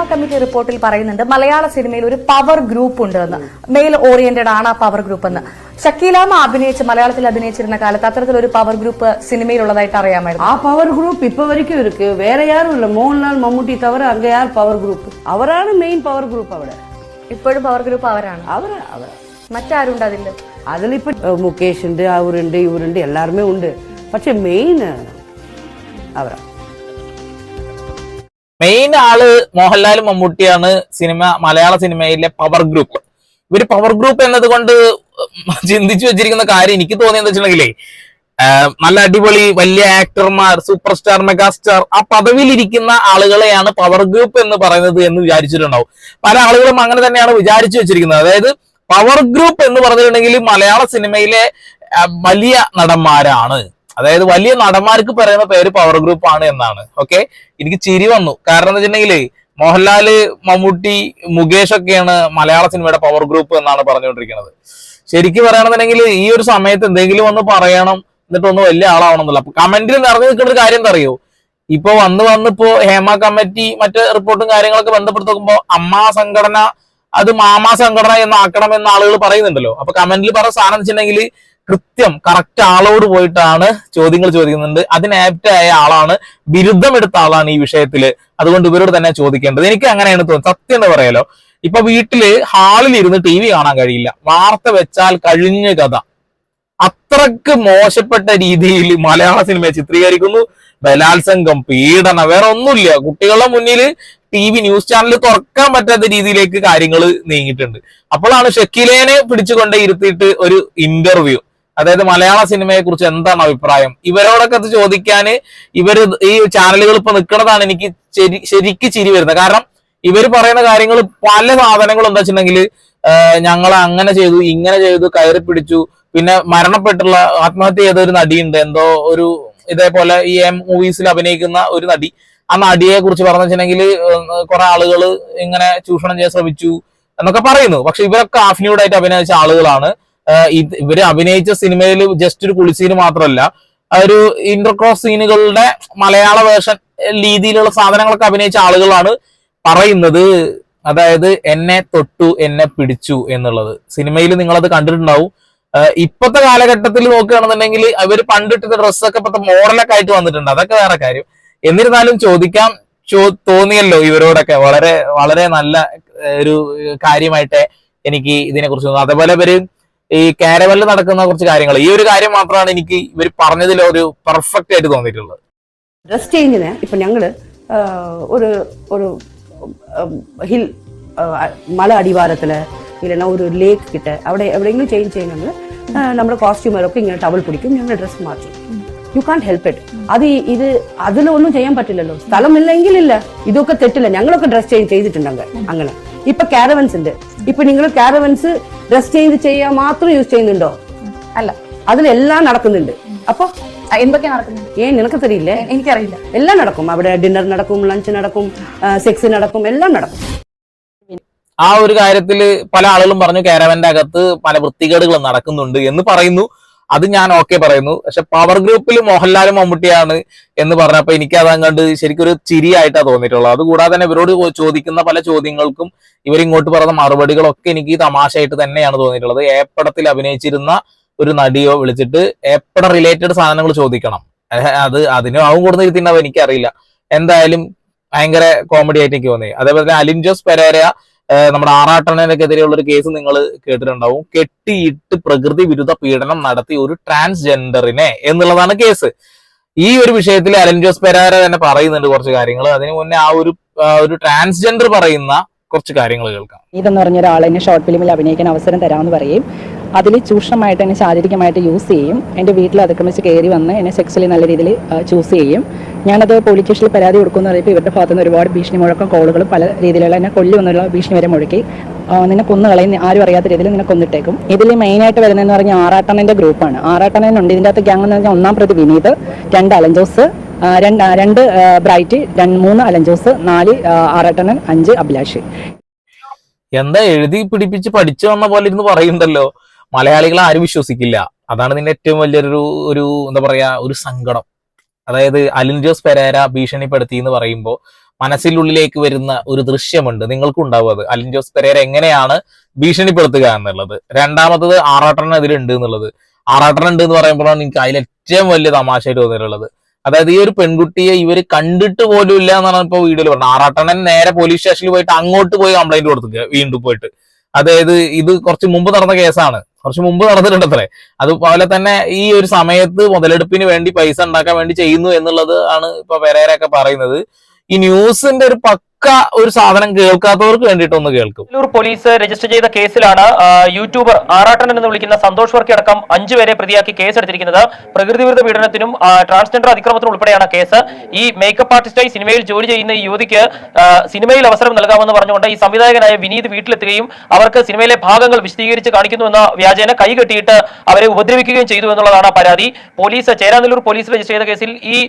Committee റിപ്പോർട്ടിൽ പറയുന്നുണ്ട് മലയാള സിനിമയിൽ ഒരു പവർ ഗ്രൂപ്പ് ഉണ്ട് എന്ന് മെയിൽ ഓറിയന്റഡ് ആണ് ആ പവർ ഗ്രൂപ്പ് എന്ന് ഷക്കീലാമ അഭിനയിച്ച് മലയാളത്തിൽ അഭിനയിച്ചിരുന്ന കാലത്ത് അത്തരത്തിലൊരു പവർ ഗ്രൂപ്പ് സിനിമയിലുള്ളതായിട്ട് അറിയാമായിരുന്നു ആ பவர் குரூப் இப்போ வரைக்கும் இருக்கு வேற யாரும் இல்லை மோகன்லால் மம்முட்டி தவிர அங்க யார் power group அவரான main power group അവിടെ ഇപ്പോഴും പവർ ഗ്രൂപ്പ് അവരാണ് അവര് അവർ മറ്റാരുണ്ട് അതിൽ അതിലിപ്പോ ഏഹ്, മുകേഷ് ഉണ്ട് അവരുണ്ട് ഇവരുണ്ട് എല്ലാരുമേ ഉണ്ട് പക്ഷെ മെയിൻ അവരാ മെയിൻ ആൾ മോഹൻലാൽ മമ്മൂട്ടിയാണ് സിനിമ മലയാള സിനിമയിലെ പവർ ഗ്രൂപ്പ് ഇവർ പവർ ഗ്രൂപ്പ് എന്നതുകൊണ്ട് ചിന്തിച്ചു വെച്ചിരിക്കുന്ന കാര്യം എനിക്ക് തോന്നിയെന്ന് വെച്ചിട്ടുണ്ടെങ്കിലേ നല്ല അടിപൊളി വലിയ ആക്ടർമാർ സൂപ്പർ സ്റ്റാർ മെഗാസ്റ്റാർ ആ പദവിയിലിരിക്കുന്ന ആളുകളെയാണ് പവർ ഗ്രൂപ്പ് എന്ന് പറയുന്നത് എന്ന് വിചാരിച്ചിട്ടുണ്ടാവും. പല ആളുകളും അങ്ങനെ തന്നെയാണ് വിചാരിച്ചു വെച്ചിരിക്കുന്നത്. അതായത് പവർ ഗ്രൂപ്പ് എന്ന് പറഞ്ഞിട്ടുണ്ടെങ്കിൽ മലയാള സിനിമയിലെ വലിയ നടന്മാരാണ്. അതായത് വലിയ നടന്മാർക്ക് പറയുന്ന പേര് പവർ ഗ്രൂപ്പ് ആണ് എന്നാണ്. ഓക്കെ എനിക്ക് ചിരി വന്നു. കാരണം എന്ന് വെച്ചിട്ടുണ്ടെങ്കിൽ മോഹൻലാൽ മമ്മൂട്ടി മുകേഷ് ഒക്കെയാണ് മലയാള സിനിമയുടെ പവർ ഗ്രൂപ്പ് എന്നാണ് പറഞ്ഞുകൊണ്ടിരിക്കുന്നത്. ശരിക്കും പറയുകയാണെന്നുണ്ടെങ്കിൽ ഈ ഒരു സമയത്ത് എന്തെങ്കിലും ഒന്ന് പറയണം എന്നിട്ട് ഒന്ന് വലിയ ആളാവണമെന്നുള്ള അപ്പൊ കമന്റിൽ നിറഞ്ഞു നിൽക്കുന്ന ഒരു കാര്യം എന്താ അറിയോ? ഇപ്പൊ വന്ന് വന്നിപ്പോ ഹേമ കമ്മിറ്റി മറ്റ് റിപ്പോർട്ടും കാര്യങ്ങളൊക്കെ ബന്ധപ്പെട്ട് നോക്കുമ്പോ അമ്മ സംഘടന അത് മാമാ സംഘടന എന്നാക്കണം എന്ന് ആളുകൾ പറയുന്നുണ്ടല്ലോ. അപ്പൊ കമന്റിൽ പറഞ്ഞ സാധനം വെച്ചിട്ടുണ്ടെങ്കിൽ കൃത്യം കറക്റ്റ് ആളോട് പോയിട്ടാണ് ചോദ്യങ്ങൾ ചോദിക്കുന്നുണ്ട് അതിന് ആപ്റ്റ് ആയ ആളാണ് ബിരുദം എടുത്ത ആളാണ് ഈ വിഷയത്തിൽ അതുകൊണ്ട് ഇവരോട് തന്നെ ചോദിക്കേണ്ടത്. എനിക്ക് അങ്ങനെയാണ് തോന്നുന്നത്. സത്യം എന്ന് പറയാലോ? ഇപ്പൊ വീട്ടിൽ ഹാളിൽ ഇരുന്ന് ടി വി കാണാൻ കഴിയില്ല. വാർത്ത വെച്ചാൽ കഴിഞ്ഞ കഥ. അത്രയ്ക്ക് മോശപ്പെട്ട രീതിയിൽ മലയാള സിനിമയെ ചിത്രീകരിക്കുന്നു. ബലാത്സംഗം പീഡനം വേറെ ഒന്നുമില്ല. കുട്ടികളുടെ മുന്നിൽ ടി വി ന്യൂസ് ചാനൽ തുറക്കാൻ പറ്റാത്ത രീതിയിലേക്ക് കാര്യങ്ങൾ നീങ്ങിയിട്ടുണ്ട്. അപ്പോഴാണ് ഷക്കീലേനെ പിടിച്ചുകൊണ്ടേ ഇരുത്തിയിട്ട് ഒരു ഇന്റർവ്യൂ അതായത് മലയാള സിനിമയെ കുറിച്ച് എന്താണ് അഭിപ്രായം? ഇവരോടൊക്കെ അത് ചോദിക്കാന് ഇവർ ഈ ചാനലുകൾ ഇപ്പൊ നിൽക്കുന്നതാണ് എനിക്ക് ശരി ശരിക്ക് ചിരി വരുന്നത്. കാരണം ഇവർ പറയുന്ന കാര്യങ്ങൾ പല സാധനങ്ങളും എന്താ വെച്ചിട്ടുണ്ടെങ്കിൽ ഞങ്ങൾ അങ്ങനെ ചെയ്തു ഇങ്ങനെ ചെയ്തു കയറി പിടിച്ചു പിന്നെ മരണപ്പെട്ടുള്ള ആത്മഹത്യ ചെയ്ത ഒരു നടിയുണ്ട്. എന്തോ ഒരു ഇതേപോലെ ഈ എം മൂവീസിൽ അഭിനയിക്കുന്ന ഒരു നടി. ആ നടിയെ കുറിച്ച് പറഞ്ഞു വെച്ചിട്ടുണ്ടെങ്കിൽ കുറെ ആളുകൾ ഇങ്ങനെ ചൂഷണം ചെയ്യാൻ ശ്രമിച്ചു എന്നൊക്കെ പറയുന്നു. പക്ഷെ ഇവരൊക്കെ ആഫ്നിയൂഡായിട്ട് അഭിനയിച്ച ആളുകളാണ്. ഇവർ അഭിനയിച്ച സിനിമയിൽ ജസ്റ്റ് ഒരു കുളിസീന് മാത്രമല്ല ഒരു ഇന്റർക്രോസ് സീനുകളുടെ മലയാള വേർഷൻ രീതിയിലുള്ള സാധനങ്ങളൊക്കെ അഭിനയിച്ച ആളുകളാണ് പറയുന്നത്. അതായത് എന്നെ തൊട്ടു എന്നെ പിടിച്ചു എന്നുള്ളത്. സിനിമയിൽ നിങ്ങളത് കണ്ടിട്ടുണ്ടാവും. ഇപ്പോഴത്തെ കാലഘട്ടത്തിൽ നോക്കുകയാണെന്നുണ്ടെങ്കിൽ അവർ പണ്ടിട്ട ഡ്രസ്സൊക്കെ ഇപ്പത്തെ മോഡലൊക്കെ ആയിട്ട് വന്നിട്ടുണ്ട്. അതൊക്കെ വേറെ കാര്യം. എന്നിരുന്നാലും ചോദിക്കാം ചോ- തോന്നിയല്ലോ ഇവരോടൊക്കെ. വളരെ വളരെ നല്ല ഒരു കാര്യമായിട്ട് എനിക്ക് ഇതിനെ കുറിച്ച് തോന്നുന്നു. അതേപോലെ ഇവർ ഈ കാരവലിൽ നടക്കുന്ന കുറച്ച് കാര്യങ്ങൾ. ഈ ഒരു കാര്യം മാത്രമാണ് എനിക്ക് ഇവർ പറഞ്ഞതിൽ ഒരു പെർഫെക്റ്റ് ആയിട്ട് തോന്നിയിട്ടുള്ളത്. ഡ്രസ് ചേഞ്ചിന് ഇപ്പൊ ഞങ്ങൾ ഒരു ഒരു ഹിൽ മല അടിവാരത്തിൽ ഇല്ലെന്നാ ഒരു ലേക്ക് കിട്ട അവിടെ എവിടെയെങ്കിലും ചേഞ്ച് ചെയ്യണമെങ്കിൽ നമ്മുടെ കോസ്റ്റ്യൂമറൊക്കെ ഇങ്ങനെ ടവൽ പിടിക്കും ഞങ്ങൾ ഡ്രസ് മാറ്റും. യു കാൺ ഹെൽപ്പ് ഇറ്റ് അത് ഇത് അതിലൊന്നും ചെയ്യാൻ പറ്റില്ലല്ലോ. സ്ഥലമില്ലെങ്കിൽ ഇല്ല ഇതൊക്കെ തെറ്റില്ല. ഞങ്ങളൊക്കെ ഡ്രസ് ചേഞ്ച് ചെയ്തിട്ടുണ്ടെങ്കിൽ അങ്ങനെ. ഇപ്പൊ കാരവൻസ് ഉണ്ട്. ഇപ്പൊ നിങ്ങൾ കാരവൻസ് ഡ്രസ് ചേഞ്ച് ചെയ്യാൻ മാത്രം യൂസ് ചെയ്യുന്നുണ്ടോ? അല്ല. അതിലെല്ലാം നടക്കുന്നുണ്ട്. അപ്പൊ എന്തൊക്കെയാ നടക്കുന്നത്? ഏ നിനക്ക് തരില്ലേ എനിക്കറിയില്ല. എല്ലാം നടക്കും. അവിടെ ഡിന്നർ നടക്കും ലഞ്ച് നടക്കും സെക്സ് നടക്കും എല്ലാം നടക്കും. ആ ഒരു കാര്യത്തിൽ പല ആളുകളും പറഞ്ഞു കാരവന്റെ അകത്ത് പല വൃത്തികേടുകളും നടക്കുന്നുണ്ട് എന്ന് പറയുന്നു. അത് ഞാൻ ഓക്കെ പറയുന്നു. പക്ഷെ പവർ ഗ്രൂപ്പിൽ മോഹൻലാലും മമ്മൂട്ടിയാണ് എന്ന് പറഞ്ഞപ്പോൾ എനിക്ക് അത് അങ്ങോട്ട് ശരിക്കും ഒരു ചിരിയായിട്ടാണ് തോന്നിയിട്ടുള്ളത്. അതുകൂടാതെ തന്നെ ഇവരോട് ചോദിക്കുന്ന പല ചോദ്യങ്ങൾക്കും ഇവരിങ്ങോട്ട് പറഞ്ഞ മറുപടികളൊക്കെ എനിക്ക് തമാശയായിട്ട് തന്നെയാണ് തോന്നിയിട്ടുള്ളത്. ഏപ്പടത്തിൽ അഭിനയിച്ചിരുന്ന ഒരു നടിയോ വിളിച്ചിട്ട് ഏപ്പട റിലേറ്റഡ് സാധനങ്ങൾ ചോദിക്കണം. അത് അതിനും അവൻ കൊടുത്ത് ഇരുത്തിണ്ടാവും എനിക്കറിയില്ല. എന്തായാലും ഭയങ്കര കോമഡി ആയിട്ട് എനിക്ക് തോന്നി. അതേപോലെ തന്നെ അലിൻ ജോസ് പെരേര നമ്മുടെ ആറാട്ടണനക്കെതിരെയുള്ള ഒരു കേസ് നിങ്ങൾ കേട്ടിട്ടുണ്ടാവും. കെട്ടിയിട്ട് പ്രകൃതി വിരുദ്ധ പീഡനം നടത്തി ഒരു ട്രാൻസ്ജെൻഡറിനെ എന്നുള്ളതാണ് കേസ്. ഈ ഒരു വിഷയത്തിൽ അലൻ ജോസ് പെരാര തന്നെ പറയുന്നുണ്ട് കുറച്ച് കാര്യങ്ങൾ അതിനു മുന്നേ ആ ഒരു ഒരു ട്രാൻസ്ജെൻഡർ പറയുന്ന കുറച്ച് കാര്യങ്ങൾ കേൾക്കാം. ഇതെന്ന് പറഞ്ഞ എന്നെ ഷോർട്ട് ഫിലിമിൽ അഭിനയിക്കാൻ അവസരം തരാമെന്ന് പറയും. അതിൽ ചൂഷണമായിട്ട് എന്നെ ശാരീരികമായിട്ട് യൂസ് ചെയ്യും. എന്റെ വീട്ടിൽ അതിക്രമിച്ച് കയറി വന്ന് എന്നെ സെക്സ്വലി നല്ല രീതിയിൽ ചൂസ് ചെയ്യും. ഞാനത് പോലീസ് സ്റ്റേഷനിൽ പരാതി കൊടുക്കുമെന്ന് പറയുമ്പോൾ ഇവരുടെ ഭാഗത്തു നിന്ന് ഒരുപാട് ഭീഷണി മുഴക്കം കോളുകളും പല രീതിയിലുള്ള എന്നെ കൊല്ലുമെന്നുള്ള ഭീഷണി വരെ മുഴക്കി. നിന്നെ കൊന്നു കളയും ആരും അറിയാത്ത രീതിയിൽ നിന്നെ കൊന്നിട്ടേക്കും. ഇതിൽ മെയിനായിട്ട് വരുന്നതെന്ന് പറഞ്ഞാൽ ആറാട്ടണന്റെ ഗ്രൂപ്പാണ് ആറാട്ടണനുണ്ട് ഇതിന്റെ അകത്ത് ഗ്യാങ് എന്ന് പറഞ്ഞാൽ ഒന്നാം പ്രതി വിനീത് രണ്ട് അലഞ്ചോസ് രണ്ട് രണ്ട് ബ്രൈറ്റ് രണ്ട് മൂന്ന് അലഞ്ചോസ് നാല് ആറാട്ടണൻ അഞ്ച് അഭിലാഷ്. എന്താ എഴുതി പിടിപ്പിച്ച് പഠിച്ചു വന്ന പോലെ ഇരുന്ന് പറയുന്നുണ്ടല്ലോ. മലയാളികളെ ആരും വിശ്വസിക്കില്ല. അതാണ് നിന്റെ ഏറ്റവും വലിയൊരു ഒരു എന്താ പറയാ ഒരു സങ്കടം. അതായത് അലിൻജോസ് പെരേര ഭീഷണിപ്പെടുത്തി എന്ന് പറയുമ്പോൾ മനസ്സിനുള്ളിലേക്ക് വരുന്ന ഒരു ദൃശ്യമുണ്ട്. നിങ്ങൾക്കും ഉണ്ടാവും അത്. അലിൻ ജോസ് പെരേര എങ്ങനെയാണ് ഭീഷണിപ്പെടുത്തുക എന്നുള്ളത്. രണ്ടാമത്തത് ആറാട്ടൻ അതിലുണ്ട് എന്നുള്ളത്. ആറാട്ടൻ ഉണ്ട് എന്ന് പറയുമ്പോഴാണ് എനിക്ക് അതിൽ ഏറ്റവും വലിയ തമാശ തോന്നിയിട്ടുള്ളത്. അതായത് ഈ ഒരു പെൺകുട്ടിയെ ഇവർ കണ്ടിട്ട് പോലും ഇല്ല എന്നാണ് ഇപ്പൊ വീഡിയോയിൽ പറഞ്ഞത്. ആറാട്ടണൻ നേരെ പോലീസ് സ്റ്റേഷനിൽ പോയിട്ട് അങ്ങോട്ട് പോയി കംപ്ലൈന്റ് കൊടുത്തു. വീണ്ടും പോയിട്ട്. അതായത് ഇത് കുറച്ച് മുമ്പ് നടന്ന കേസാണ്. കുറച്ച് മുമ്പ് നടന്നിട്ടുണ്ട് അത്രേ അതുപോലെ തന്നെ ഈ ഒരു സമയത്ത് മുതലെടുപ്പിന് വേണ്ടി പൈസ ഉണ്ടാക്കാൻ വേണ്ടി ചെയ്യുന്നു എന്നുള്ളത് ആണ് ഇപ്പൊ പെരേരൊക്കെ പറയുന്നത്. ഈ ന്യൂസിന്റെ ഒരു പക്ക ഒരു സാധനം കേൾക്കാത്തവർക്ക് വേണ്ടിയിട്ട് ഒന്ന് കേൾക്കും. കണ്ണൂർ പോലീസ് രജിസ്റ്റർ ചെയ്ത കേസിലാണ് യൂട്യൂബർ ആറാട്ടൻ എന്ന് വിളിക്കുന്ന സന്തോഷ് വർക്കി അടക്കം അഞ്ചു പേരെ പ്രതിയാക്കി കേസെടുത്തിരിക്കുന്നത്. പ്രകൃതി വിരുദ്ധ പീഡനത്തിനും ട്രാൻസ്ജെൻഡർ അതിക്രമത്തിനും ഉൾപ്പെടെയാണ് കേസ്. ഈ മേക്കപ്പ് ആർട്ടിസ്റ്റായി സിനിമയിൽ ജോലി ചെയ്യുന്ന ഈ യുവതിക്ക് സിനിമയിൽ അവസരം നൽകാമെന്ന് പറഞ്ഞുകൊണ്ട് ഈ സംവിധായകനായ വിനീത് വീട്ടിലെത്തുകയും അവർക്ക് സിനിമയിലെ ഭാഗങ്ങൾ വിശദീകരിച്ച് കാണിക്കുന്നുവെന്ന വ്യാജേന കൈ കെട്ടിയിട്ട് അവരെ ഉപദ്രവിക്കുകയും ചെയ്തു എന്നുള്ളതാണ് പരാതി. പോലീസ് ചേരാനല്ലൂർ പോലീസ് രജിസ്റ്റർ ചെയ്ത കേസിൽ ഈ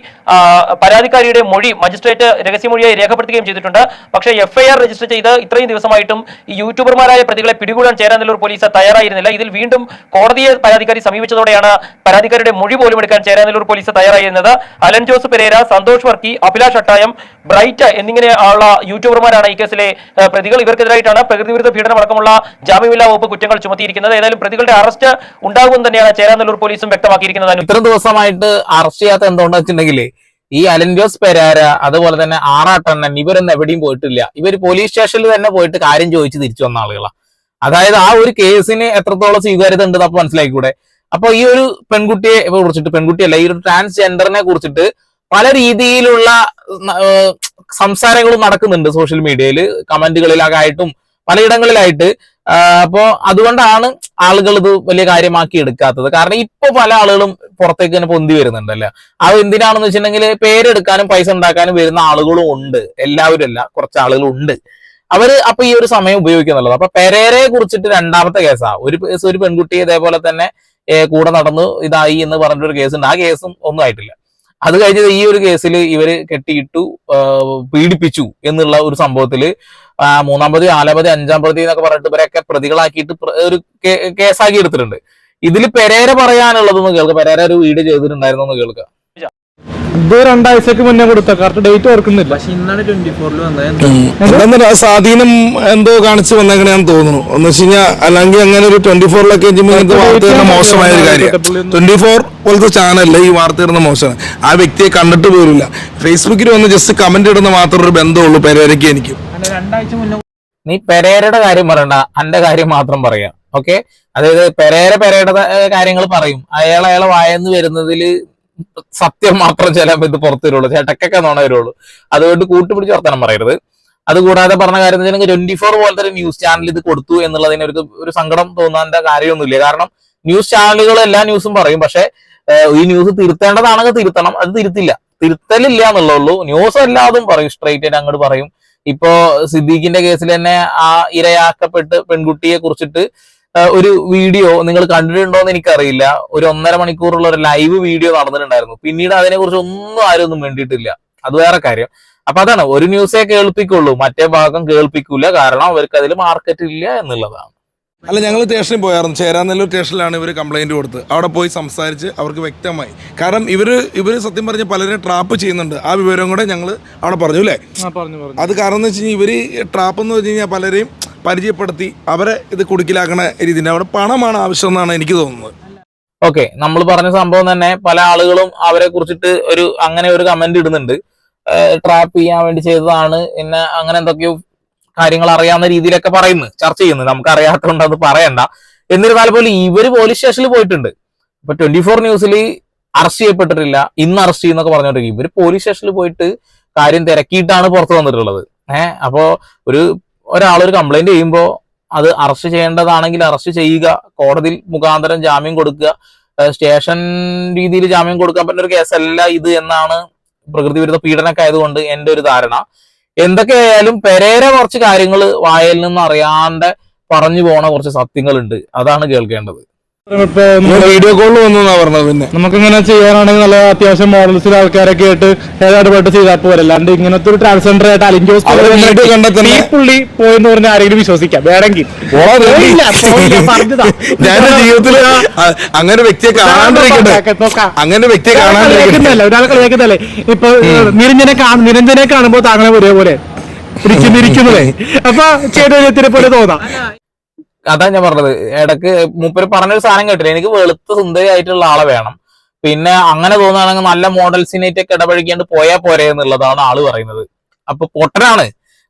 പരാതിക്കാരിയുടെ മൊഴി മജിസ്ട്രേറ്റ് രഹസ്യമൊഴിയായി രേഖപ്പെടുത്തുകയും ചെയ്തിട്ടുണ്ട്. പക്ഷേ എഫ്ഐആർ രജിസ്റ്റർ ചെയ്ത് ഇത്രയും ദിവസമായിട്ടും ഈ യൂട്യൂബർമാരായ പ്രതികളെ പിടികൂടാൻ ചേരാനെല്ലൂർ പോലീസ് തയ്യാറായിരുന്നില്ല. ഇതിൽ വീണ്ടും കോടതിയെ പരാതിക്കാരി സമീപിച്ചതോടെയാണ് പരാതിക്കാരുടെ മൊഴി പോലും എടുക്കാൻ ചേരാനെല്ലൂർ പോലീസ് തയ്യാറായിരുന്നത്. അലൻ ജോസ് പെരേര സന്തോഷ് വർക്കി അഭിലാഷ് അട്ടായം ബ്രൈറ്റ് എന്നിങ്ങനെ ഉള്ള യൂട്യൂബർമാരാണ് ഈ കേസിലെ പ്രതികൾ. ഇവർക്കെതിരായിട്ടാണ് പ്രകൃതി വിരുദ്ധ പീഡനം അടക്കമുള്ള ജാമ്യമില്ലാ വകുപ്പ് കുറ്റങ്ങൾ ചുമത്തിയിരിക്കുന്നത്. ഏതായാലും പ്രതികളുടെ അറസ്റ്റ് ഉണ്ടാകുമെന്ന് തന്നെയാണ് ചേരാനെല്ലൂർ പോലീസും വ്യക്തമാക്കിയിരിക്കുന്നത്. ഇത്രയും ദിവസമായിട്ട് അറസ്റ്റ് ചെയ്യാത്ത എന്തുകൊണ്ടാ വെച്ചിട്ടുണ്ടെങ്കിൽ ഈ അലൻജോസ് പെരാര അതുപോലെ തന്നെ ആറാട്ടണ്ണൻ ഇവരൊന്നും എവിടെയും പോയിട്ടില്ല. ഇവർ പോലീസ് സ്റ്റേഷനിൽ തന്നെ പോയിട്ട് കാര്യം ചോദിച്ച് തിരിച്ചു വന്ന ആളുകളാണ് അതായത് ആ ഒരു കേസിന് എത്രത്തോളം സ്വീകാര്യത ഉണ്ട് അപ്പൊ മനസ്സിലാക്കിക്കൂടെ അപ്പൊ ഈ ഒരു പെൺകുട്ടിയെ കുറിച്ചിട്ട് പെൺകുട്ടിയല്ല ഈ ഒരു ട്രാൻസ്ജെൻഡറിനെ കുറിച്ചിട്ട് പല രീതിയിലുള്ള സംസാരങ്ങളും നടക്കുന്നുണ്ട് സോഷ്യൽ മീഡിയയിൽ കമന്റുകളിലൊക്കെ ആയിട്ടും പലയിടങ്ങളിലായിട്ട് അപ്പോ അതുകൊണ്ടാണ് ആളുകൾ ഇത് വലിയ കാര്യമാക്കി എടുക്കാത്തത്. കാരണം ഇപ്പൊ പല ആളുകളും പുറത്തേക്ക് തന്നെ പൊന്തി വരുന്നുണ്ടല്ലോ? അത് എന്തിനാണെന്ന് വെച്ചിട്ടുണ്ടെങ്കിൽ പേരെടുക്കാനും പൈസ ഉണ്ടാക്കാനും വരുന്ന ആളുകളും ഉണ്ട്. എല്ലാവരും അല്ല കുറച്ച് ആളുകളും ഉണ്ട്. അവർ അപ്പൊ ഈ ഒരു സമയം ഉപയോഗിക്കുന്നുള്ളത്. അപ്പൊ പെരേരെ കുറിച്ചിട്ട് രണ്ടാമത്തെ കേസാ. ഒരു ഒരു പെൺകുട്ടി ഇതേപോലെ തന്നെ കൂടെ നടന്നു ഇതായി എന്ന് പറഞ്ഞിട്ടൊരു ഉണ്ട് ആ കേസും ഒന്നും ആയിട്ടില്ല. അത് കഴിഞ്ഞത് ഈ ഒരു കേസിൽ ഇവർ കെട്ടിയിട്ടു പീഡിപ്പിച്ചു എന്നുള്ള ഒരു സംഭവത്തിൽ മൂന്നാം പ്രതി നാലാം പ്രതി അഞ്ചാം പ്രതി എന്നൊക്കെ പറഞ്ഞിട്ട് ഇവരൊക്കെ പ്രതികളാക്കിയിട്ട് ഒരു കേസാക്കി എടുത്തിട്ടുണ്ട്. ഇതിൽ പെരേര പറയാനുള്ളതെന്ന് കേൾക്കുക പെരേര ഒരു വീട് ചെയ്തിട്ടുണ്ടായിരുന്നു എന്ന് കേൾക്കുക ഇത് രണ്ടാഴ്ചക്ക് മുന്നേ കൊടുത്ത? കറക്റ്റ് ഡേറ്റ് ഓർക്കുന്നില്ല. എന്താ? സ്വാധീനം എന്തോ കാണിച്ചു വന്നേക്കണെന്ന് തോന്നുന്നു. എന്ന് വെച്ച് കഴിഞ്ഞാൽ അല്ലെങ്കിൽ അങ്ങനെ ഒരു ട്വന്റി ഫോറിലൊക്കെ വാർത്ത മോശമായ ഒരു കാര്യം. ട്വന്റി ഫോർ പോലത്തെ ചാനലിൽ ഈ വാർത്ത മോശമാണ്. ആ വ്യക്തിയെ കണ്ടിട്ട് പോലില്ല ഫേസ്ബുക്കിൽ വന്ന് ജസ്റ്റ് കമന്റ് ഇടുന്ന മാത്രം ഒരു ബന്ധമുള്ളൂ പെരേരയ്ക്ക് എനിക്ക്. രണ്ടാഴ്ച മുന്നേ നീ പെരേരയുടെ കാര്യം പറയണ്ട. അന്റെ കാര്യം മാത്രം പറയാം. ഓക്കെ അതായത് പെരേര പെരയുടെ കാര്യങ്ങൾ പറയും. അയാൾ അയാളെ വായന്ന് വരുന്നതിൽ സത്യം മാത്രം ചിലപ്പോൾ ഇത് പുറത്തു വരുള്ളൂ ചേട്ടക്കൊക്കെ നോണ വരുള്ളൂ. അതുകൊണ്ട് കൂട്ടുപിടിച്ച് വർത്തനം പറയരുത്. അതുകൂടാതെ പറഞ്ഞ കാര്യം എന്ന് വെച്ചാൽ ട്വന്റി ഫോർ പോലത്തെ ഒരു ന്യൂസ് ചാനൽ ഇത് കൊടുത്തു എന്നുള്ളതിന് ഒരു ഒരു സങ്കടം തോന്നാന്റെ കാര്യമൊന്നുമില്ല. കാരണം ന്യൂസ് ചാനലുകൾ എല്ലാ ന്യൂസും പറയും. പക്ഷെ ഈ ന്യൂസ് തിരുത്തേണ്ടതാണെങ്കിൽ തിരുത്തണം. അത് തിരുത്തില്ല. തിരുത്തലില്ല എന്നുള്ളൂ ന്യൂസ് എല്ലാതും പറയും. സ്ട്രൈറ്റ് ആയിട്ട് അങ്ങോട്ട് പറയും. ഇപ്പോ സിദ്ദീഖിന്റെ കേസിൽ തന്നെ ആ ഇരയാക്കപ്പെട്ട് പെൺകുട്ടിയെ കുറിച്ചിട്ട് ഒരു വീഡിയോ നിങ്ങൾ കണ്ടിട്ടുണ്ടോ എന്ന് എനിക്കറിയില്ല. ഒരു ഒന്നര മണിക്കൂറുള്ള ഒരു ലൈവ് വീഡിയോ നടന്നിട്ടുണ്ടായിരുന്നു. പിന്നീട് അതിനെ കുറിച്ച് ഒന്നും ആരും ഒന്നും വേണ്ടിയിട്ടില്ല അത് വേറെ കാര്യം. അപ്പൊ അതാണ് ഒരു ന്യൂസേ കേൾപ്പിക്കുള്ളൂ. മറ്റേ ഭാഗം കേൾപ്പിക്കൂല. കാരണം അവർക്ക് അതിൽ മാർക്കറ്റ് ഇല്ല എന്നുള്ളതാണ്. അല്ല ഞങ്ങൾ സ്റ്റേഷനിൽ പോയായിരുന്നു. ചേരാനെല്ലൂർ സ്റ്റേഷനിലാണ് ഇവർ കംപ്ലൈന്റ് കൊടുത്തത്. അവിടെ പോയി സംസാരിച്ച് അവർക്ക് വ്യക്തമായി. കാരണം ഇവർ ഇവർ സത്യം പറഞ്ഞ പലരെ ട്രാപ്പ് ചെയ്യുന്നുണ്ട്. ആ വിവരം കൂടെ ഞങ്ങൾ അവിടെ പറഞ്ഞു അല്ലേ? ആ പറഞ്ഞു പറഞ്ഞു. അത് കാരണം എന്ന് വെച്ച് കഴിഞ്ഞാൽ ഇവർ ട്രാപ്പ് എന്ന് വെച്ച് കഴിഞ്ഞാൽ പലരെയും പരിചയപ്പെടുത്തി അവരെ ഇത് കുടുക്കിലാക്കണ രീതിയിൽ അവിടെ പണമാണ് ആവശ്യം എന്നാണ് എനിക്ക് തോന്നുന്നത്. ഓക്കെ നമ്മൾ പറഞ്ഞ സംഭവം തന്നെ പല ആളുകളും അവരെ കുറിച്ചിട്ട് ഒരു അങ്ങനെ ഒരു കമന്റ് ഇടുന്നുണ്ട്. ട്രാപ്പ് ചെയ്യാൻ വേണ്ടി ചെയ്തതാണ്. പിന്നെ അങ്ങനെ എന്തൊക്കെയോ കാര്യങ്ങൾ അറിയാവുന്ന രീതിയിലൊക്കെ പറയുന്നു ചർച്ച ചെയ്യുന്നു. നമുക്ക് അറിയാത്തതുകൊണ്ട് അത് പറയണ്ട. എന്നിരുന്നാൽ പോലും ഇവർ പോലീസ് സ്റ്റേഷനിൽ പോയിട്ടുണ്ട്. ഇപ്പൊ ട്വന്റി ഫോർ ന്യൂസിൽ അറസ്റ്റ് ചെയ്യപ്പെട്ടിട്ടില്ല. ഇന്ന് അറസ്റ്റ് ചെയ്യുന്നൊക്കെ പറഞ്ഞോണ്ടിരിക്കും ഇവർ പോലീസ് സ്റ്റേഷനിൽ പോയിട്ട് കാര്യം തിരക്കിയിട്ടാണ് പുറത്തു വന്നിട്ടുള്ളത്. ഏഹ് അപ്പോ ഒരു ഒരാളൊരു കംപ്ലൈന്റ് ചെയ്യുമ്പോൾ അത് അറസ്റ്റ് ചെയ്യേണ്ടതാണെങ്കിൽ അറസ്റ്റ് ചെയ്യുക കോടതി മുഖാന്തരം ജാമ്യം കൊടുക്കുക. സ്റ്റേഷൻ രീതിയിൽ ജാമ്യം കൊടുക്കാൻ പറ്റുന്ന ഒരു കേസല്ല ഇത് എന്നാണ് പ്രകൃതി വിരുദ്ധ പീഡനമൊക്കെ ആയതുകൊണ്ട് എന്റെ ഒരു ധാരണ. എന്തൊക്കെയായാലും പെരേര കുറച്ച് കാര്യങ്ങൾ വായയിൽ നിന്ന് അറിയാണ്ട് പറഞ്ഞു പോണ കുറച്ച് സത്യങ്ങളുണ്ട്. അതാണ് കേൾക്കേണ്ടത്. വീഡിയോ കോളിൽ വന്നു എന്നാ പറഞ്ഞത് പിന്നെ. നമുക്ക് നമുക്കിങ്ങനെ ചെയ്യാനാണെങ്കിൽ നല്ല അത്യാവശ്യം മോഡൽസിൽ ആൾക്കാരൊക്കെ ആയിട്ട് ഏതായിട്ട് ചെയ്താൽ പോരെ. അല്ലാണ്ട് ഇങ്ങനത്തെ ഒരു ട്രാൻസ്ജെൻഡർ ആയിട്ട് അലിഞ്ചോസ് ഈ പുള്ളി പോയെന്ന് പറഞ്ഞ ആരെങ്കിലും വിശ്വസിക്കാം. വേണമെങ്കിൽ. ഞാൻ ജീവിതത്തിൽ അങ്ങനെ വ്യക്തിയെ കാണാണ്ടിരിക്കട്ടെ. അങ്ങനെ വ്യക്തിയെ ഒരാളെ കാണാണ്ടിരിക്കട്ടെ. കളിയാക്കുന്നല്ലേ ഇപ്പൊ നിരഞ്ജനെ നിരഞ്ജനെ കാണുമ്പോ താങ്കളെ ഒരേപോലെ. അപ്പൊ ചേട്ടനെ പോലെ തോന്നാം. അതാ ഞാൻ പറഞ്ഞത്. ഇടയ്ക്ക് മൂപ്പര് പറഞ്ഞൊരു സാധനം കേട്ടില്ല? എനിക്ക് വെളുത്ത സുന്ദരിയായിട്ടുള്ള ആളെ വേണം. പിന്നെ അങ്ങനെ തോന്നുകയാണെങ്കിൽ നല്ല മോഡൽസിനായിട്ടൊക്കെ ഇടപഴകിയാണ്ട് പോയാൽ പോരെ എന്നുള്ളതാണ് ആൾ പറയുന്നത്. അപ്പൊ പൊട്ടനാണ്.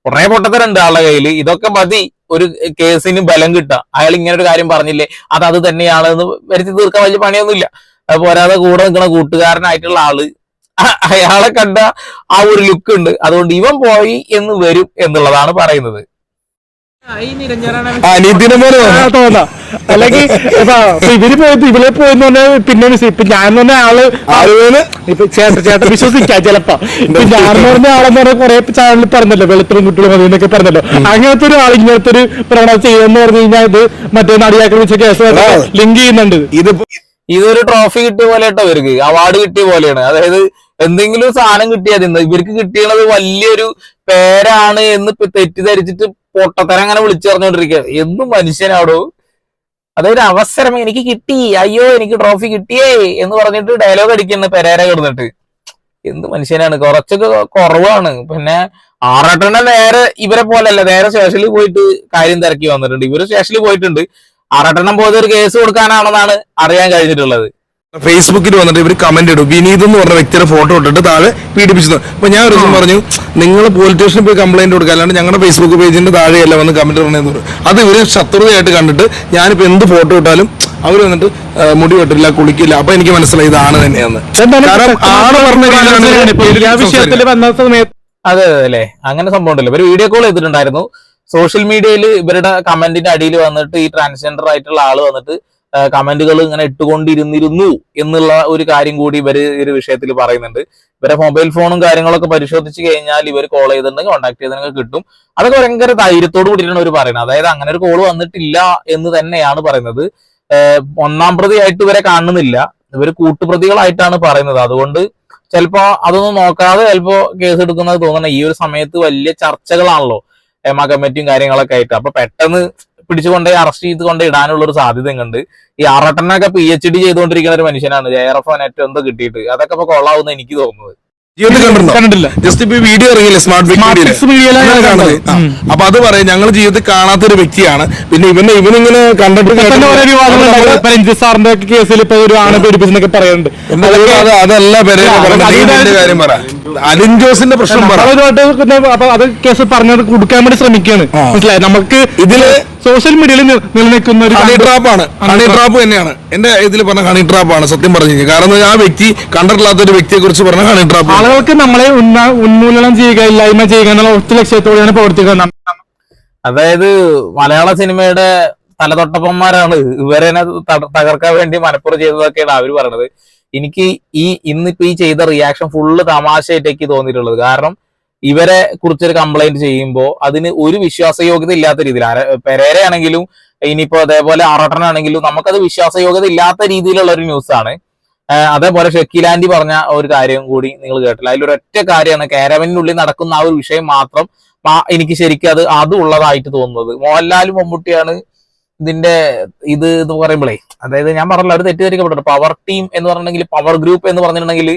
കുറെ പൊട്ടത്തരുണ്ട് ആളുടെ കയ്യിൽ ഇതൊക്കെ മതി. ഒരു കേസിന് ബലം കിട്ടുക. അയാൾ ഇങ്ങനെ ഒരു കാര്യം പറഞ്ഞില്ലേ? അത് അത് തന്നെയാണ് എന്ന് വരുത്തി തീർക്കാൻ വലിയ പണിയൊന്നുമില്ല. പോരാതെ കൂടെ നിൽക്കുന്ന കൂട്ടുകാരനായിട്ടുള്ള ആൾ. അയാളെ കണ്ട ആ ഒരു ലുക്ക് ഉണ്ട്. അതുകൊണ്ട് ഇവൻ പോയി എന്ന് വരും എന്നുള്ളതാണ് പറയുന്നത്. അല്ലെങ്കിൽ ഇവർ പോയത് ഇവളെ പോയെന്ന് പറഞ്ഞാൽ പിന്നെ മിസ് ഇപ്പൊ ഞാൻ പറഞ്ഞ ആൾ ഇപ്പൊ ചേട്ടൻ ചേട്ടൻ വിശ്വസിക്കാം ചിലപ്പോ. ഇപ്പൊ ഞാൻ പറഞ്ഞ ആളെന്ന് പറഞ്ഞാൽ കുറെ ചാനലിൽ പറഞ്ഞല്ലോ വെളുത്തരും കുട്ടികളും മതി എന്നൊക്കെ പറഞ്ഞല്ലോ. അങ്ങനത്തെ ഒരു ആൾ ഇങ്ങനത്തെ ഒരു പ്രവണത ചെയ്യുമെന്ന് പറഞ്ഞു കഴിഞ്ഞാൽ ഇത് മറ്റേ നടിയാക്രമിച്ച കേസ് ലിങ്ക് ചെയ്യുന്നുണ്ട്. ഇത് ഇതൊരു ട്രോഫി കിട്ടിയ പോലെ കേട്ടോ ഇവർക്ക്. അവാർഡ് കിട്ടിയ പോലെയാണ്. അതായത് എന്തെങ്കിലും സാധനം കിട്ടിയാൽ ഇവർക്ക് കിട്ടിയത് വലിയൊരു പേരാണ് എന്ന് ഇപ്പൊ തെറ്റിദ്ധരിച്ചിട്ട് പൊട്ടത്തരം അങ്ങനെ വിളിച്ചു പറഞ്ഞോണ്ടിരിക്കുക എന്ത് മനുഷ്യനാടോ? അതൊരു അവസരം എനിക്ക് കിട്ടി. അയ്യോ എനിക്ക് ട്രോഫി കിട്ടിയേ എന്ന് പറഞ്ഞിട്ട് ഡയലോഗ് അടിക്കുന്ന പെരേര കിടന്നിട്ട്. എന്ത് മനുഷ്യനാണ്? കുറച്ചൊക്കെ കുറവാണ്. പിന്നെ ആറാട്ടെണ്ണ നേരെ ഇവരെ പോലല്ല നേരെ സ്റ്റേഷനിൽ പോയിട്ട് കാര്യം തിരക്കി വന്നിട്ടുണ്ട്. ഇവർ സ്റ്റേഷനിൽ പോയിട്ടുണ്ട്. ആറാട്ടെണ്ണം പോയത് ഒരു കേസ് കൊടുക്കാനാണെന്നാണ് അറിയാൻ കഴിഞ്ഞിട്ടുള്ളത്. ഫേസ്ബുക്കിൽ വന്നിട്ട് ഇവർ കമന്റ് ഇടും. വിനീത് എന്ന് പറഞ്ഞ വ്യക്തിയുടെ ഫോട്ടോ ഇട്ടിട്ട് താഴെ പീഡിപ്പിച്ചത് അപ്പൊ ഞാൻ ഒരു ദിവസം പറഞ്ഞു നിങ്ങൾ പോലീസ് സ്റ്റേഷനിൽ പോയി കംപ്ലൈന്റ് കൊടുക്കുക. അല്ലാണ്ട് ഞങ്ങളുടെ ഫേസ്ബുക്ക് പേജിന്റെ താഴെയല്ല വന്ന് കമന്റ് പറഞ്ഞതെന്ന് പറഞ്ഞു അത് ഇവർ ശത്രുതയായിട്ട് കണ്ടിട്ട് ഞാനിപ്പോ എന്ത് ഫോട്ടോ ഇട്ടാലും അവർ വന്നിട്ട് മുടി വെട്ടില്ല കുളിക്കില്ല. അപ്പൊ എനിക്ക് മനസ്സിലായി ഇതാണ് തന്നെയാണ് കാരണം ആണ് പറഞ്ഞ രീതിയിലാണ് ഇപ്പൊ ഈ ഇവർ വന്ന സമയത്ത് അതെ അതെ അല്ലെ? അങ്ങനെ സംഭവം ഉണ്ടല്ലോ. ഇവർ വീഡിയോ കോൾ ചെയ്തിട്ടുണ്ടായിരുന്നു. സോഷ്യൽ മീഡിയയിൽ ഇവരുടെ കമന്റിന്റെ അടിയിൽ വന്നിട്ട് ഈ ട്രാൻസ്ജെൻഡർ ആയിട്ടുള്ള ആൾ വന്നിട്ട് കമന്റുകൾ ഇങ്ങനെ ഇട്ടുകൊണ്ടിരുന്നിരുന്നു എന്നുള്ള ഒരു കാര്യം കൂടി ഇവർ ഈ ഒരു വിഷയത്തിൽ പറയുന്നുണ്ട്. ഇവരെ മൊബൈൽ ഫോണും കാര്യങ്ങളൊക്കെ പരിശോധിച്ച് കഴിഞ്ഞാൽ ഇവർ കോൾ ചെയ്തിട്ടുണ്ടെങ്കിൽ കോൺടാക്ട് ചെയ്തിട്ടുണ്ടെങ്കിൽ കിട്ടും. അതൊക്കെ ഭയങ്കര ധൈര്യത്തോട് കൂടിയിട്ടാണ് അവർ പറയുന്നത്. അതായത് അങ്ങനെ ഒരു കോൾ വന്നിട്ടില്ല എന്ന് തന്നെയാണ് പറയുന്നത്. ഒന്നാം പ്രതിയായിട്ട് ഇവരെ കാണുന്നില്ല. ഇവർ കൂട്ടുപ്രതികളായിട്ടാണ് പറയുന്നത്. അതുകൊണ്ട് ചിലപ്പോ അതൊന്നും നോക്കാതെ ചിലപ്പോ കേസ് എടുക്കുന്നത് തോന്നണം ഈ ഒരു സമയത്ത് വലിയ ചർച്ചകളാണല്ലോ എമ കമ്മിറ്റിയും കാര്യങ്ങളൊക്കെ ആയിട്ട്. അപ്പൊ പെട്ടെന്ന് പിടിച്ചുകൊണ്ട് അറസ്റ്റ് ചെയ്ത് കൊണ്ട് ഇടാനുള്ള ഒരു സാധ്യത ഉണ്ട് ഈ ആറട്ടനൊക്കെ പി എച്ച് ഡി ചെയ്തുകൊണ്ടിരിക്കുന്ന ഒരു മനുഷ്യനാണ്. ജെ ആർ എഫ് നെറ്റ് എന്തോ കിട്ടിയിട്ട്. അതൊക്കെ ഇപ്പൊ കൊള്ളാവുന്ന എനിക്ക് തോന്നുന്നത്. കണ്ടിട്ടില്ല. ജസ്റ്റ് ഇപ്പൊ വീഡിയോ ഇറങ്ങിയില്ലേ സ്മാർട്ട്. അപ്പൊ അത് പറയാം ഞങ്ങൾ ജീവിതത്തിൽ കാണാത്ത ഒരു വ്യക്തിയാണ്. പിന്നെ ഇവനെ ഇവനിങ്ങനെ കണ്ടിട്ട് സാറിന്റെ കേസിൽ ഇപ്പൊ ഒരു ആണ് പീഡിപ്പിച്ചെന്നൊക്കെ പറയുന്നുണ്ട്. അതല്ല കാര്യം പറ. അലിൻ ജോസിന്റെ പ്രശ്നം അപ്പൊ അത് കേസ് പറഞ്ഞത് കൊടുക്കാൻ വേണ്ടി ശ്രമിക്കുകയാണ്. മനസ്സിലായി? നമുക്ക് ഇതിൽ സോഷ്യൽ മീഡിയയിൽ നിലനിൽക്കുന്ന ഒരു ഹണി ട്രാപ്പ് ആണ്. ഹണി ട്രാപ്പ് തന്നെയാണ്. എന്റെ ഇതിൽ പറഞ്ഞ ഹണി ട്രാപ്പ് ആണ്. സത്യം പറഞ്ഞു കാരണം ആ വ്യക്തി കണ്ടിട്ടില്ലാത്ത ഒരു വ്യക്തിയെ കുറിച്ച് പറഞ്ഞ ഹണി ട്രാപ്പ് ആളുകൾക്ക് നമ്മളെ ഉന്മൂലനം ചെയ്യുക ഇല്ലായ്മ ചെയ്യുക എന്നുള്ള ഒറ്റ ലക്ഷ്യത്തോടെയാണ് പ്രവർത്തിക്കുന്നത് അതായത് മലയാള സിനിമയുടെ തലതൊട്ടപ്പന്മാരാണ്. ഇവരെ തകർക്കാൻ വേണ്ടി മനപ്പുറം ചെയ്തതൊക്കെയാണ് അവർ പറയണത്. എനിക്ക് ഈ ഇന്നിപ്പോ ഈ ചെയ്ത റിയാക്ഷൻ ഫുള്ള് തമാശയായിട്ടേക്ക് തോന്നിയിട്ടുള്ളത്. കാരണം ഇവരെ കുറിച്ചൊരു കംപ്ലൈന്റ് ചെയ്യുമ്പോൾ അതിന് ഒരു വിശ്വാസയോഗ്യത ഇല്ലാത്ത രീതിയിൽ ആര- പെരേര ആണെങ്കിലും ഇനിയിപ്പോ അതേപോലെ ആറട്ടനാണെങ്കിലും നമുക്കത് വിശ്വാസയോഗ്യത ഇല്ലാത്ത രീതിയിലുള്ള ഒരു ന്യൂസ് ആണ്. ആഹ് അതേപോലെ ഷക്കീലാൻഡി പറഞ്ഞ ഒരു കാര്യം കൂടി നിങ്ങൾ കേട്ടില്ല. അതിലൊരൊറ്റ കാര്യമാണ്. കാരവനിനുള്ളിൽ നടക്കുന്ന ആ ഒരു വിഷയം മാത്രം എനിക്ക് ശരിക്കും അത് അത് ഉള്ളതായിട്ട് തോന്നുന്നത്. മോഹൻലാലും മമ്മൂട്ടിയാണ് ഇതിന്റെ ഇത് എന്ന് പറയുമ്പോഴേ അതായത് ഞാൻ പറഞ്ഞില്ല ഒരു തെറ്റിദ്ധരിക്കപ്പെട്ടു പവർ ടീം എന്ന് പറഞ്ഞിട്ടുണ്ടെങ്കിൽ പവർ ഗ്രൂപ്പ് എന്ന് പറഞ്ഞിട്ടുണ്ടെങ്കിൽ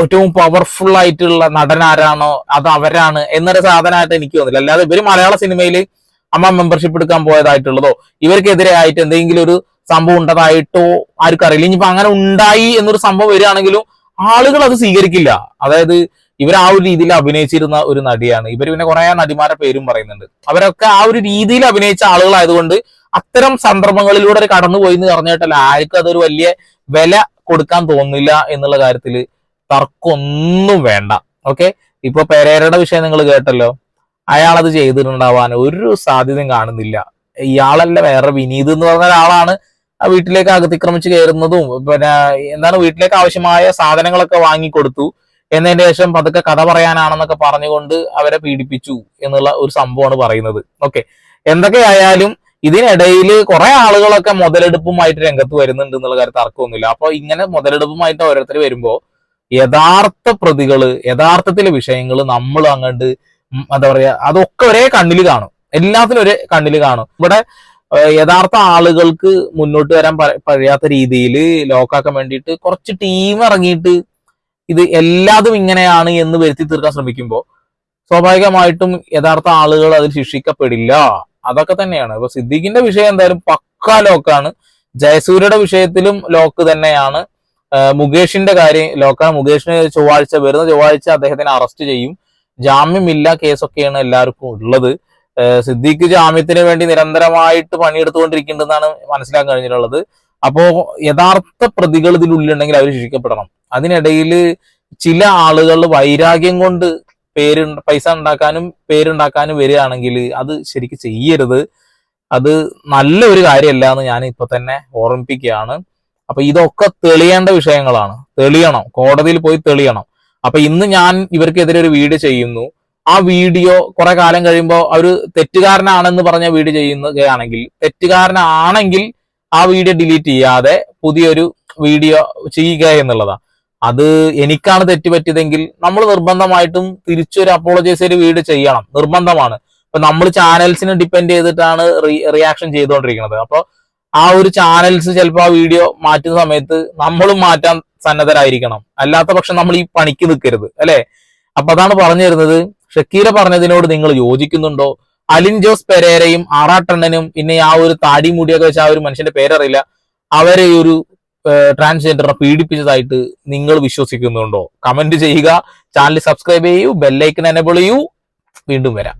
ഏറ്റവും പവർഫുൾ ആയിട്ടുള്ള നടൻ ആരാണോ അത് അവരാണ് എന്നൊരു സാധനമായിട്ട് എനിക്ക് തോന്നില്ല. അല്ലാതെ ഇവർ മലയാള സിനിമയിൽ അമ്മ മെമ്പർഷിപ്പ് എടുക്കാൻ പോയതായിട്ടുള്ളതോ ഇവർക്കെതിരെ ആയിട്ട് എന്തെങ്കിലും ഒരു സംഭവം ഉണ്ടതായിട്ടോ ആർക്കും അറിയില്ല. ഇനിയിപ്പോ അങ്ങനെ ഉണ്ടായി എന്നൊരു സംഭവം വരികയാണെങ്കിലും ആളുകൾ അത് സ്വീകരിക്കില്ല. അതായത് ഇവർ ആ ഒരു രീതിയിൽ അഭിനയിച്ചിരുന്ന ഒരു നടിയാണ്. ഇവർ പിന്നെ കുറെ നടിമാരുടെ പേരും പറയുന്നുണ്ട്. അവരൊക്കെ ആ ഒരു രീതിയിൽ അഭിനയിച്ച ആളുകളായതുകൊണ്ട് അത്തരം സന്ദർഭങ്ങളിലൂടെ കടന്നു കടന്നുപോയി എന്ന് പറഞ്ഞിട്ടല്ല. ആർക്കും അതൊരു വലിയ വില കൊടുക്കാൻ തോന്നില്ല എന്നുള്ള കാര്യത്തിൽ തർക്കമൊന്നും വേണ്ട. ഓക്കെ? ഇപ്പൊ പെരേരയുടെ വിഷയം നിങ്ങൾ കേട്ടല്ലോ. അയാൾ അത് ചെയ്തിട്ടുണ്ടാവാൻ ഒരു സാധ്യതയും കാണുന്നില്ല. ഇയാളല്ല വേറെ വിനീത് എന്ന് പറഞ്ഞ ഒരാളാണ് ആ വീട്ടിലേക്ക് അതിക്രമിച്ച് കയറുന്നതും പിന്നെ എന്താണ് വീട്ടിലേക്ക് ആവശ്യമായ സാധനങ്ങളൊക്കെ വാങ്ങിക്കൊടുത്തു. എന്നതിന് ശേഷം പതുക്കെ കഥ പറയാനാണെന്നൊക്കെ പറഞ്ഞുകൊണ്ട് അവരെ പീഡിപ്പിച്ചു എന്നുള്ള ഒരു സംഭവമാണ് പറയുന്നത്. ഓക്കെ എന്തൊക്കെയായാലും ഇതിനിടയിൽ കുറെ ആളുകളൊക്കെ മുതലെടുപ്പുമായിട്ട് രംഗത്ത് വരുന്നുണ്ട് എന്നുള്ള കാര്യം തർക്കമൊന്നുമില്ല. അപ്പൊ ഇങ്ങനെ മുതലെടുപ്പുമായിട്ട് ഓരോരുത്തർ വരുമ്പോ യഥാർത്ഥ പ്രതികൾ യഥാർത്ഥത്തിലെ വിഷയങ്ങൾ നമ്മൾ അങ്ങോട്ട് എന്താ പറയാ അതൊക്കെ ഒരേ കണ്ണിൽ കാണും. എല്ലാത്തിനും ഒരേ കണ്ണിൽ കാണും. ഇവിടെ യഥാർത്ഥ ആളുകൾക്ക് മുന്നോട്ട് വരാൻ കഴിയാത്ത രീതിയിൽ ലോക്കാക്കാൻ വേണ്ടിയിട്ട് കുറച്ച് ടീം ഇറങ്ങിയിട്ട് ഇത് എല്ലാതും ഇങ്ങനെയാണ് എന്ന് വരുത്തി തീർക്കാൻ ശ്രമിക്കുമ്പോൾ സ്വാഭാവികമായിട്ടും യഥാർത്ഥ ആളുകൾ അതിൽ ശിക്ഷിക്കപ്പെടില്ല. അതൊക്കെ തന്നെയാണ്. ഇപ്പൊ സിദ്ദീഖിന്റെ വിഷയം എന്തായാലും പക്കാ ലോക്കാണ്. ജയസൂര്യയുടെ വിഷയത്തിലും ലോക്ക് തന്നെയാണ്. മുകേഷിന്റെ കാര്യം ലോക്കാണ്. മുകേഷിന് ചൊവ്വാഴ്ച വരുന്ന ചൊവ്വാഴ്ച അദ്ദേഹത്തിനെ അറസ്റ്റ് ചെയ്യും. ജാമ്യമില്ല കേസൊക്കെയാണ് എല്ലാവർക്കും ഉള്ളത്. സിദ്ദീഖ് ജാമ്യത്തിന് വേണ്ടി നിരന്തരമായിട്ട് പണിയെടുത്തുകൊണ്ടിരിക്കുന്നുണ്ടെന്നാണ് മനസ്സിലാക്കാൻ കഴിഞ്ഞിട്ടുള്ളത്. അപ്പോ യഥാർത്ഥ പ്രതികൾ ഇതിലുള്ളിലുണ്ടെങ്കിൽ അവർ ശിക്ഷിക്കപ്പെടണം. അതിനിടയിൽ ചില ആളുകൾ വൈരാഗ്യം കൊണ്ട് പേര് പൈസ ഉണ്ടാക്കാനും പേരുണ്ടാക്കാനും വരികയാണെങ്കിൽ അത് ശരിക്കും ചെയ്യരുത്. അത് നല്ല ഒരു കാര്യമല്ല എന്ന് ഞാൻ ഇപ്പൊ തന്നെ ഓർമ്മിപ്പിക്കുകയാണ്. അപ്പൊ ഇതൊക്കെ തെളിയേണ്ട വിഷയങ്ങളാണ്. തെളിയണം. കോടതിയിൽ പോയി തെളിയണം. അപ്പൊ ഇന്ന് ഞാൻ ഇവർക്കെതിരെ ഒരു വീഡിയോ ചെയ്യുന്നു. ആ വീഡിയോ കുറെ കാലം കഴിയുമ്പോൾ അവർ തെറ്റുകാരനാണെന്ന് പറഞ്ഞ വീഡിയോ ചെയ്യുന്നതാണെങ്കിൽ തെറ്റുകാരനാണെങ്കിൽ ആ വീഡിയോ ഡിലീറ്റ് ചെയ്യാതെ പുതിയൊരു വീഡിയോ ചെയ്യുക എന്നുള്ളതാണ് അത് എനിക്കാണ് തെറ്റ് പറ്റിയതെങ്കിൽ നമ്മൾ നിർബന്ധമായിട്ടും തിരിച്ചൊരു അപ്പോളജൈസ് ഒരു വീഡിയോ ചെയ്യണം. നിർബന്ധമാണ്. ഇപ്പൊ നമ്മൾ ചാനൽസിനെ ഡിപ്പെൻഡ് ചെയ്തിട്ടാണ് റിയാക്ഷൻ ചെയ്തുകൊണ്ടിരിക്കുന്നത്. അപ്പൊ ആ ഒരു ചാനൽസ് ചിലപ്പോൾ ആ വീഡിയോ മാറ്റുന്ന സമയത്ത് നമ്മളും മാറ്റാൻ സന്നദ്ധരായിരിക്കണം. അല്ലാത്ത പക്ഷം നമ്മൾ ഈ പണിക്ക് നിൽക്കരുത് അല്ലെ? അപ്പൊ അതാണ് പറഞ്ഞു തരുന്നത്. ഷക്കീല പറഞ്ഞതിനോട് നിങ്ങൾ യോജിക്കുന്നുണ്ടോ? അലിൻ ജോസ് പെരേരയും ആറാട്ടണ്ണനും പിന്നെ ആ ഒരു താടി മുടിയൊക്കെ വെച്ച് ആ ഒരു മനുഷ്യന്റെ പേരറിയില്ല. അവരെ ഒരു ട്രാൻസ്ജെൻഡറിനെ പീഡിപ്പിച്ചതായിട്ട് നിങ്ങൾ വിശ്വസിക്കുന്നുണ്ടോ? കമന്റ് ചെയ്യുക. ചാനൽ സബ്സ്ക്രൈബ് ചെയ്യൂ ബെല്ലൈക്കൻ എനബിൾ ചെയ്യൂ. വീണ്ടും വരാം.